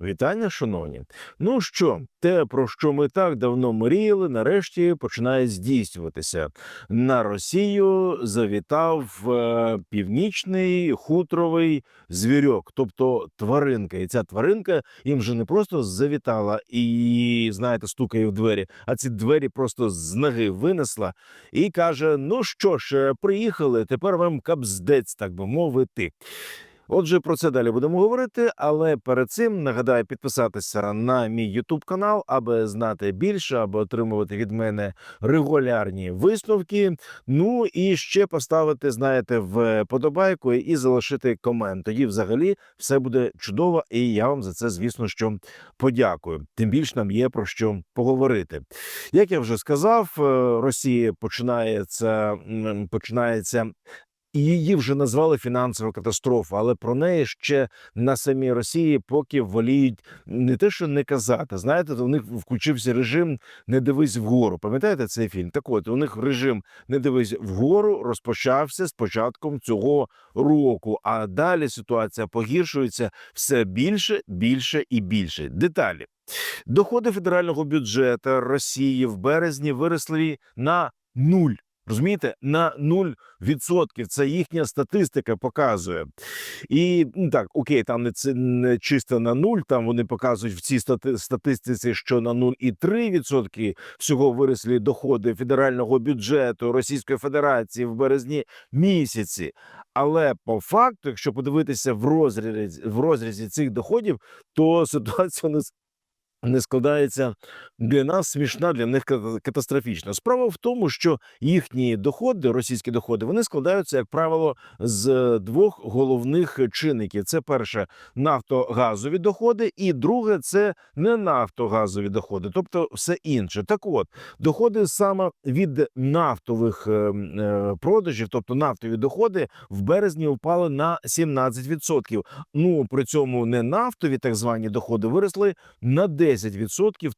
Вітання, шановні. Ну що, те, про що ми так давно мріяли, нарешті починає здійснюватися. На Росію завітав е, північний хутровий звірьок, тобто тваринка. І ця тваринка їм вже не просто завітала і, знаєте, стукає в двері, а ці двері просто з ноги винесла і каже: Ну що ж, е, приїхали, тепер вам капздець, так би мовити. Отже, про це далі будемо говорити. Але перед цим нагадаю підписатися на мій YouTube канал, аби знати більше, аби отримувати від мене регулярні висновки. Ну і ще поставити, знаєте, вподобайку і залишити комент. Тоді, взагалі, все буде чудово, і я вам за це, звісно, що подякую. Тим більше нам є про що поговорити. Як я вже сказав, е, Росія починається починається і її вже назвали фінансова катастрофа, але про неї ще на самій Росії поки воліють не те, що не казати. Знаєте, то у них включився режим не дивись вгору. Пам'ятаєте цей фільм? Так от у них режим не дивись вгору розпочався з початком цього року. А далі ситуація погіршується все більше, більше і більше. Деталі. Доходи федерального бюджету Росії в березні виросли на нуль. Розумієте, на 0%. Це їхня статистика показує. І ну, так, окей, там не це не чисто на нуль. Там вони показують в цій стати, статистиці, що на 0,3% всього виросли доходи федерального бюджету Російської Федерації в березні місяці. Але по факту, якщо подивитися в розрізі в розрізі цих доходів, то ситуація не не складається для нас смішна, для них ката- катастрофічна. Справа в тому, що їхні доходи, російські доходи, вони складаються, як правило, з двох головних чинників: це перше нафтогазові доходи, і друге це не нафтогазові доходи, тобто все інше. Так от доходи саме від нафтових е, м, е, продажів, тобто нафтові доходи, в березні впали на 17%. Ну при цьому не нафтові так звані доходи виросли на 10%.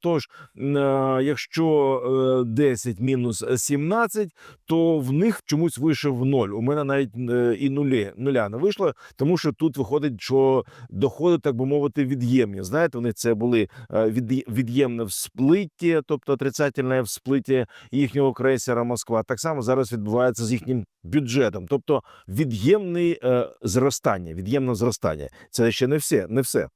Тож, м, е, якщо е, 10 мінус 17, то в них чомусь вийшов ноль. У мене навіть е, і нулі нуля не вийшло, тому що тут виходить, що доходи, так би мовити, від'ємні. Знаєте, вони це були е, від'ємне в сплитті, тобто отрицательне в сплиті їхнього крейсера Москва. Так само зараз відбувається з їхнім бюджетом, тобто від'ємне е, зростання, від'ємне зростання. Це ще не все, не все.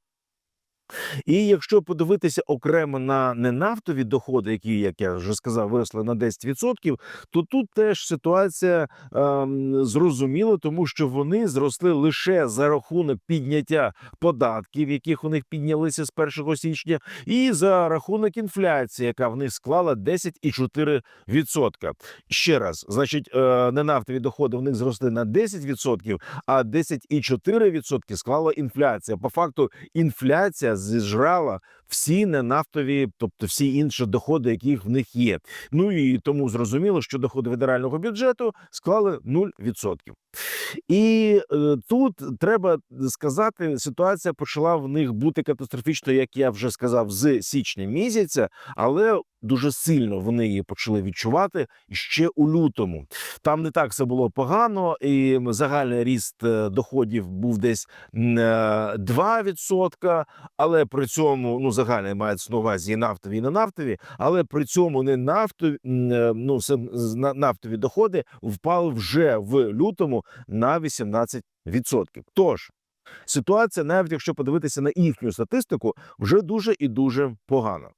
І якщо подивитися окремо на ненафтові доходи, які, як я вже сказав, виросли на 10%, то тут теж ситуація ем, зрозуміла, тому що вони зросли лише за рахунок підняття податків, яких у них піднялися з 1 січня, і за рахунок інфляції, яка в них склала 10,4%. Ще раз, значить, е, ненафтові доходи в них зросли на 10%, а 10,4% склала інфляція. По факту, інфляція зіжрала всі ненафтові, тобто всі інші доходи, які в них є. Ну і тому зрозуміло, що доходи федерального бюджету склали 0%. І е, тут треба сказати, ситуація почала в них бути катастрофічною, як я вже сказав, з січня місяця, але дуже сильно вони її почали відчувати ще у лютому. Там не так все було погано, і загальний ріст е, доходів був десь е, 2%, але при цьому ну загальний мається на увазі і нафтові, і не нафтові, але при цьому не нафтові, е, ну нафтові доходи впали вже в лютому на 18%. Тож ситуація, навіть якщо подивитися на їхню статистику, вже дуже і дуже погана.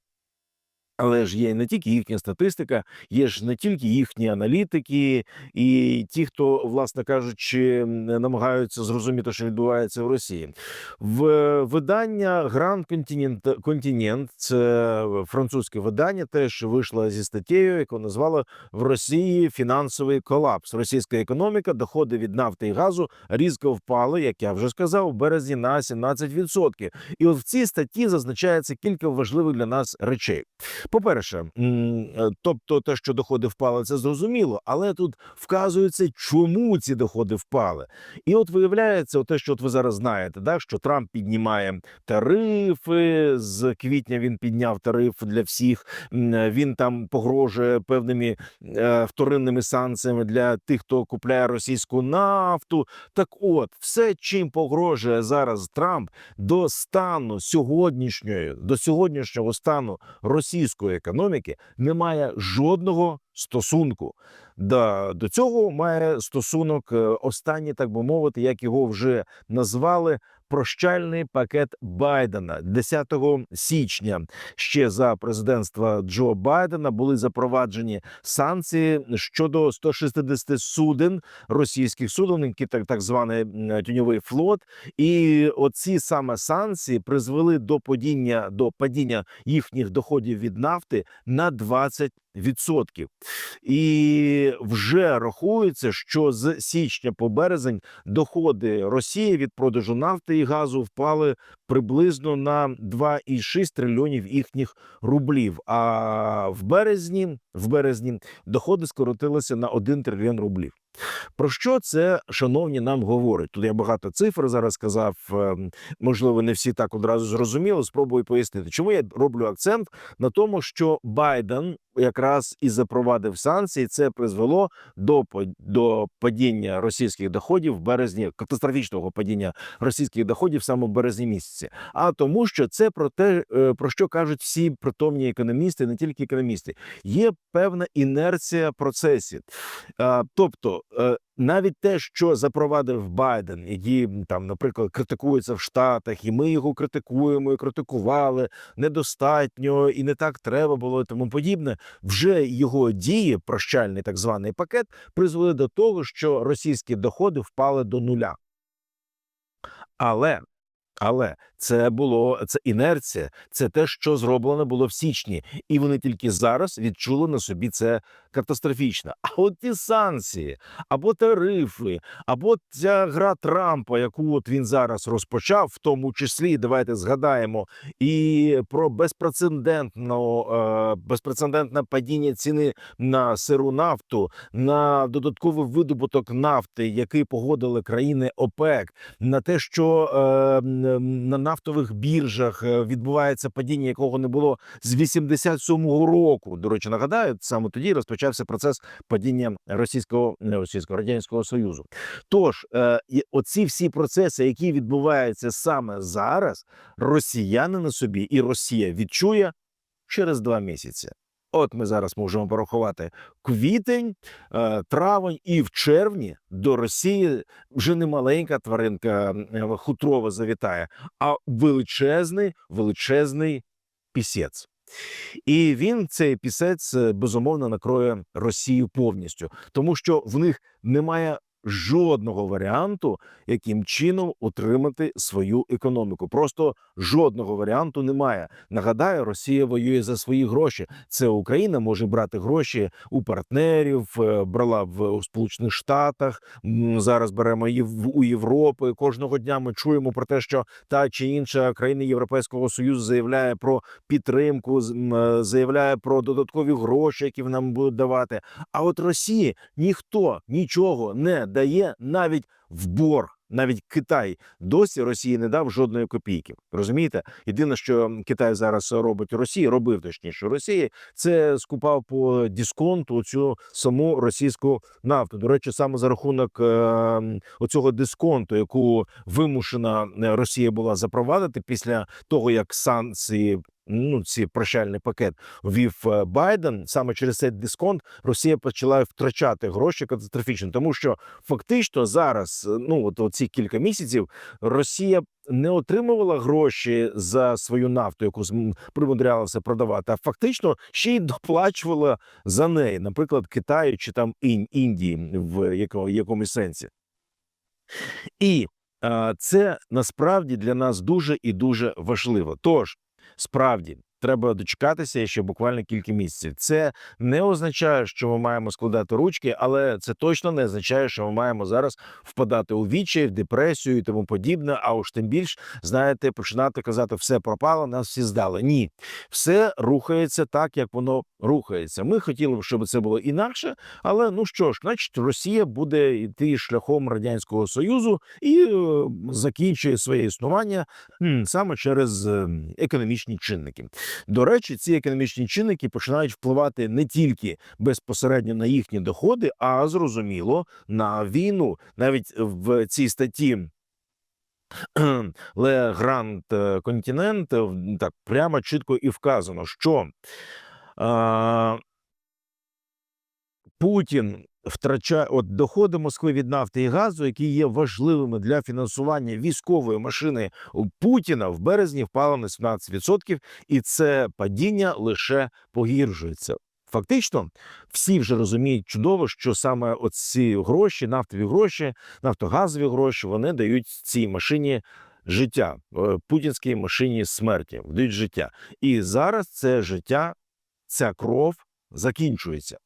Але ж є не тільки їхня статистика, є ж не тільки їхні аналітики і ті, хто, власне кажучи, намагаються зрозуміти, що відбувається в Росії. В видання Гранд Континент, Континент, це французьке видання, теж вийшло зі статтєю, яку назвала в Росії фінансовий колапс. Російська економіка, доходи від нафти і газу різко впали, як я вже сказав, в березні на 17%. І от в цій статті зазначається кілька важливих для нас речей. По-перше, е, тобто те, що доходи впали, це зрозуміло, але тут вказується, чому ці доходи впали. І от виявляється, те, що от ви зараз знаєте, да, що Трамп піднімає тарифи з квітня. Він підняв тариф для всіх. Він там погрожує певними е, вторинними санкціями для тих, хто купляє російську нафту. Так, от все, чим погрожує зараз Трамп до стану сьогоднішньої, до сьогоднішнього стану російської економіки, не має жодного стосунку. Да, до цього має стосунок е, останній, так би мовити, як його вже назвали. Прощальний пакет Байдена 10 січня ще за президентства Джо Байдена були запроваджені санкції щодо 160 суден російських суден, які так, так званий м, тіньовий флот. І оці саме санкції призвели до падіння до падіння їхніх доходів від нафти на 20%. Відсотків і вже рахується, що з січня по березень доходи Росії від продажу нафти і газу впали приблизно на 2,6 трильйонів їхніх рублів. А в березні, в березні доходи скоротилися на 1 трильйон рублів. Про що це, шановні, нам говорить? Тут я багато цифр зараз сказав. ем, Можливо, не всі так одразу зрозуміли. Спробую пояснити, чому я роблю акцент на тому, що Байден якраз і запровадив санкції. Це призвело до до падіння російських доходів в березні, катастрофічного падіння російських доходів саме в березні місяці. А тому, що це про те, е, про що кажуть всі притомні економісти, не тільки економісти. Є певна інерція процесів. Тобто, е, навіть те, що запровадив Байден, які там, наприклад, критикуються в Штатах, і ми його критикуємо і критикували недостатньо, і не так треба було, і тому подібне. Вже його дії, прощальний так званий пакет, призвели до того, що російські доходи впали до нуля. Але але це було це інерція, це те, що зроблено було в січні, і вони тільки зараз відчули на собі це катастрофічно. А от ті санкції, або тарифи, або ця гра Трампа, яку от він зараз розпочав, в тому числі давайте згадаємо і про безпрецедентно е, безпрецедентне падіння ціни на сиру нафту, на додатковий видобуток нафти, який погодили країни ОПЕК, на те, що е, м, на нафтових біржах е, відбувається падіння, якого не було з 87-го року. До речі, нагадаю, саме тоді розпочався процес падіння російського не російського радянського союзу. Тож, е, оці всі процеси, які відбуваються саме зараз, росіяни на собі і Росія відчує через два місяці. От ми зараз можемо порахувати квітень, е, травень і в червні до Росії вже не маленька тваринка е, хутрова завітає, а величезний, величезний пісець. І він цей пісець е, безумовно накроє Росію повністю, тому що в них немає жодного варіанту, яким чином утримати свою економіку. Просто жодного варіанту немає. Нагадаю, Росія воює за свої гроші. Це Україна може брати гроші у партнерів, е, брала в Сполучених Штатах. Зараз беремо у Європи. Кожного дня ми чуємо про те, що та чи інша країна Європейського союзу заявляє про підтримку, е, заявляє про додаткові гроші, які нам будуть давати. А от Росії ніхто нічого не дає навіть в борг. Навіть Китай досі Росії не дав жодної копійки. Розумієте? Єдине, що Китай зараз робить Росії, робив точніше Росії, це скупав по дисконту цю саму російську нафту. До речі, саме за рахунок е, оцього дисконту, яку вимушена Росія була запровадити після того, як санкції. Ну, ці прощальний пакет ввів е, Байден саме через цей дисконт Росія почала втрачати гроші катастрофічно, тому що фактично зараз, е, ну от ці кілька місяців, Росія не отримувала гроші за свою нафту, яку примудрялася продавати, а фактично ще й доплачувала за неї, наприклад, Китаю чи там Ін- Індії в якому, якомусь сенсі. І е, це насправді для нас дуже і дуже важливо. Тож, справді, треба дочекатися ще буквально кілька місяців. Це не означає, що ми маємо складати ручки, але це точно не означає, що ми маємо зараз впадати у вічі, в депресію і тому подібне. А уж тим більш знаєте, починати казати, все пропало, нас всі здали. Ні, все рухається так, як воно рухається. Ми хотіли б, щоб це було інакше, але ну що ж, значить, Росія буде йти шляхом радянського союзу і е, закінчує своє існування саме через е, економічні чинники. До речі, ці економічні чинники починають впливати не тільки безпосередньо на їхні доходи, а зрозуміло на війну. Навіть в цій статті Ле Гранд Континент так прямо чітко і вказано, що а, Путін втрачає от доходи Москви від нафти і газу, які є важливими для фінансування військової машини Путіна в березні впало на 17%, і це падіння лише погіршується. Фактично, всі вже розуміють чудово, що саме оці гроші, нафтові гроші, нафтогазові гроші, вони дають цій машині життя, е, путінській машині смерті, дають життя. І зараз це життя, ця кров закінчується.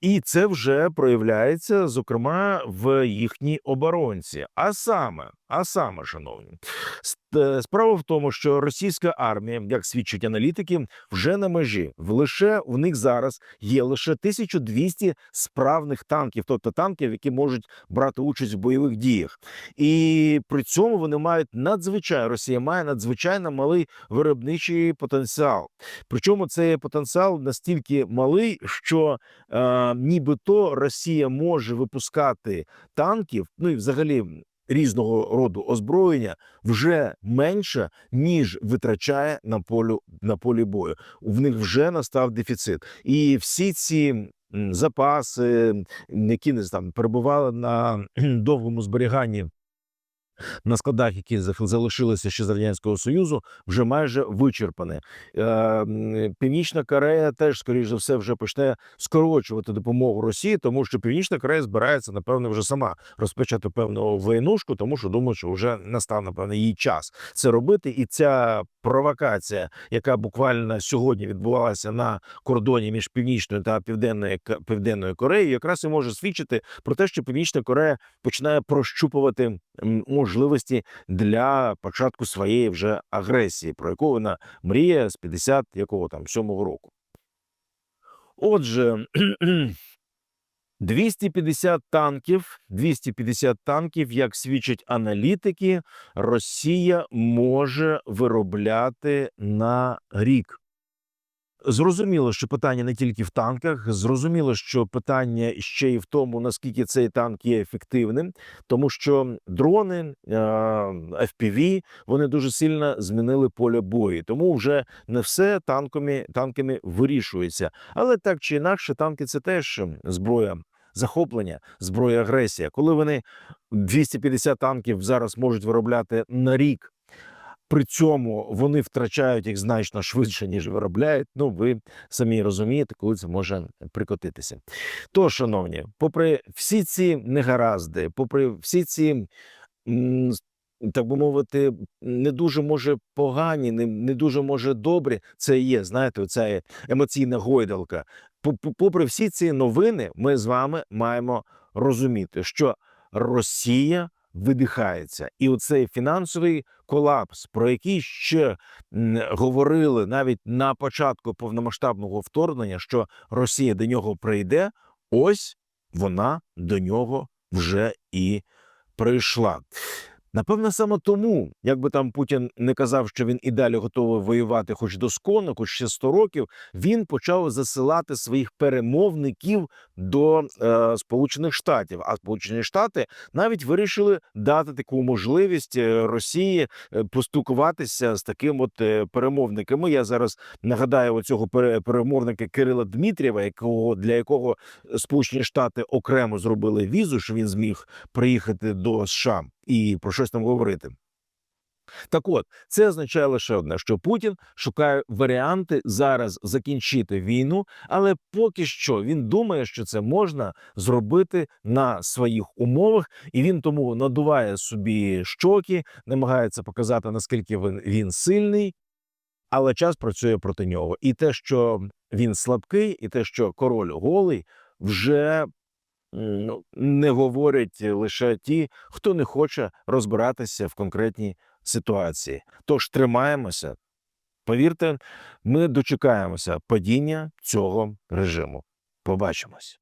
І це вже проявляється, зокрема, в їхній оборонці. А саме, а саме, шановні, е, справа в тому, що російська армія, як свідчать аналітики, вже на межі. Лише в них зараз є лише 1200 справних танків, тобто танків, які можуть брати участь в бойових діях. І при цьому вони мають надзвичайно Росія має надзвичайно малий виробничий потенціал. Причому цей потенціал настільки малий, що е, нібито Росія може випускати танків, ну і взагалі різного роду озброєння вже менше, ніж витрачає на полю на полі бою. В них вже настав дефіцит, і всі ці. Запаси, які не там перебували на довгому зберіганні на складах, які залишилися ще з радянського союзу, вже майже вичерпані. Е, Північна Корея теж, скоріш за все, вже почне скорочувати допомогу Росії, тому що Північна Корея збирається, напевно, вже сама розпочати певну войнушку, тому що думаю, що вже настав напевно її час це робити. І ця провокація, яка буквально сьогодні відбувалася на кордоні між північною та південною південною Кореєю, якраз і може свідчити про те, що Північна Корея починає прощупувати можливості для початку своєї вже агресії, про яку вона мріє з 50 якого там сьомого року. Отже, 250 танків, 250 танків, як свідчать аналітики, Росія може виробляти на рік. Зрозуміло, що питання не тільки в танках, зрозуміло, що питання ще й в тому, наскільки цей танк є ефективним, тому що дрони, FPV, вони дуже сильно змінили поле бою. Тому вже не все танками, танками вирішується. Але так чи інакше, танки це теж зброя захоплення, зброя агресія. Коли вони 250 танків зараз можуть виробляти на рік. При цьому вони втрачають їх значно швидше, ніж виробляють. Ну, ви самі розумієте, коли це може прикотитися. То, шановні, попри всі ці негаразди, попри всі ці, так би мовити, не дуже може погані, не, дуже може добрі, це є, знаєте, оця емоційна гойдалка. По- по- Попри всі ці новини, ми з вами маємо розуміти, що Росія видихається, і оцей фінансовий колапс, про який ще говорили навіть на початку повномасштабного вторгнення, що Росія до нього прийде, ось вона до нього вже і прийшла. Напевно, саме тому, як би там Путін не казав, що він і далі готовий воювати, хоч досконно, хоч ще 100 років, він почав засилати своїх перемовників до е, Сполучених Штатів. А Сполучені Штати навіть вирішили дати таку можливість е, Росії е, поспілкуватися з таким от е, перемовниками. Я зараз нагадаю оцього пере- перемовника Кирила Дмитрієва, якого для якого Сполучені Штати окремо зробили візу, що він зміг приїхати до США і про щось там говорити. Так от, це означає лише одне, що Путін шукає варіанти зараз закінчити війну, але поки що він думає, що це можна зробити на своїх умовах, і він тому надуває собі щоки, намагається показати наскільки він, він сильний. але час працює проти нього. І те, що він слабкий, і те, що король голий, вже не говорять лише ті, хто не хоче розбиратися в конкретній ситуації. Тож тримаємося. Повірте, ми дочекаємося падіння цього режиму. Побачимось.